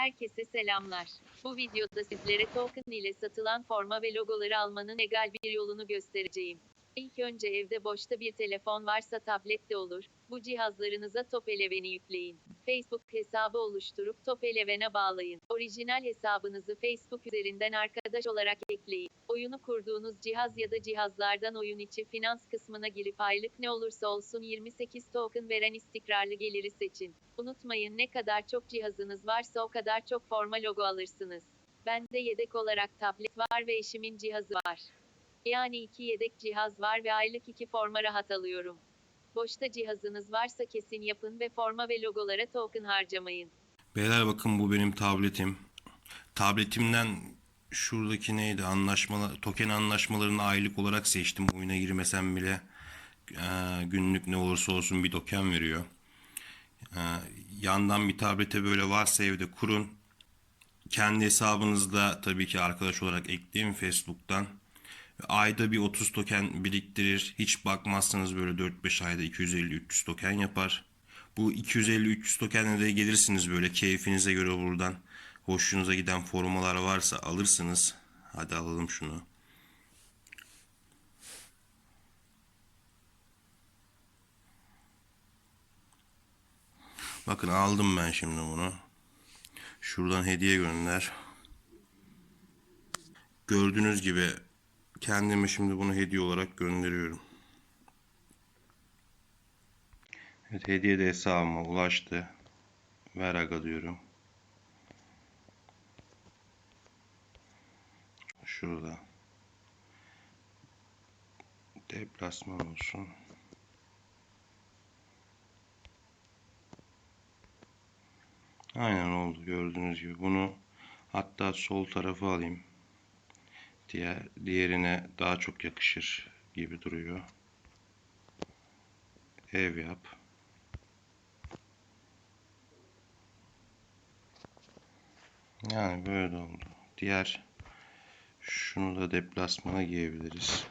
Herkese selamlar. Bu videoda sizlere token ile satılan forma ve logoları almanın legal bir yolunu göstereceğim. İlk önce evde boşta bir telefon varsa tablet de olur. Bu cihazlarınıza Top Eleven'i yükleyin. Facebook hesabı oluşturup Top Eleven'e bağlayın. Orijinal hesabınızı Facebook üzerinden arkadaş olarak ekleyin. Oyunu kurduğunuz cihaz ya da cihazlardan oyun içi finans kısmına girip aylık ne olursa olsun 28 token veren istikrarlı geliri seçin. Unutmayın ne kadar çok cihazınız varsa o kadar çok forma logo alırsınız. Bende yedek olarak tablet var ve eşimin cihazı var. Yani iki yedek cihaz var ve aylık iki forma rahat alıyorum. Boşta cihazınız varsa kesin yapın ve forma ve logolara token harcamayın. Beyler bakın bu benim tabletim. Tabletimden şuradaki neydi anlaşmalar, token anlaşmalarını aylık olarak seçtim. Oyuna girmesem bile e, günlük ne olursa olsun bir token veriyor. E, yandan bir tablete böyle varsa evde kurun. Kendi hesabınızda tabii ki arkadaş olarak ekleyin Facebook'tan. Ayda bir 30 token biriktirir. Hiç bakmazsanız böyle 4-5 ayda 250-300 token yapar. Bu 250-300 tokenle de gelirsiniz böyle keyfinize göre buradan. Hoşunuza giden formalar varsa alırsınız. Hadi alalım şunu. Bakın aldım ben şimdi bunu. Şuradan hediye gönder. Gördüğünüz gibi kendime şimdi bunu hediye olarak gönderiyorum. Evet hediye de hesabıma ulaştı. Ver aga diyorum. Şurada. Deplasman olsun. Aynen oldu gördüğünüz gibi. Bunu hatta sol tarafı alayım. Diğer diğerine daha çok yakışır gibi duruyor. Ev yap. Yani böyle oldu. Diğer şunu da deplasmana giyebiliriz.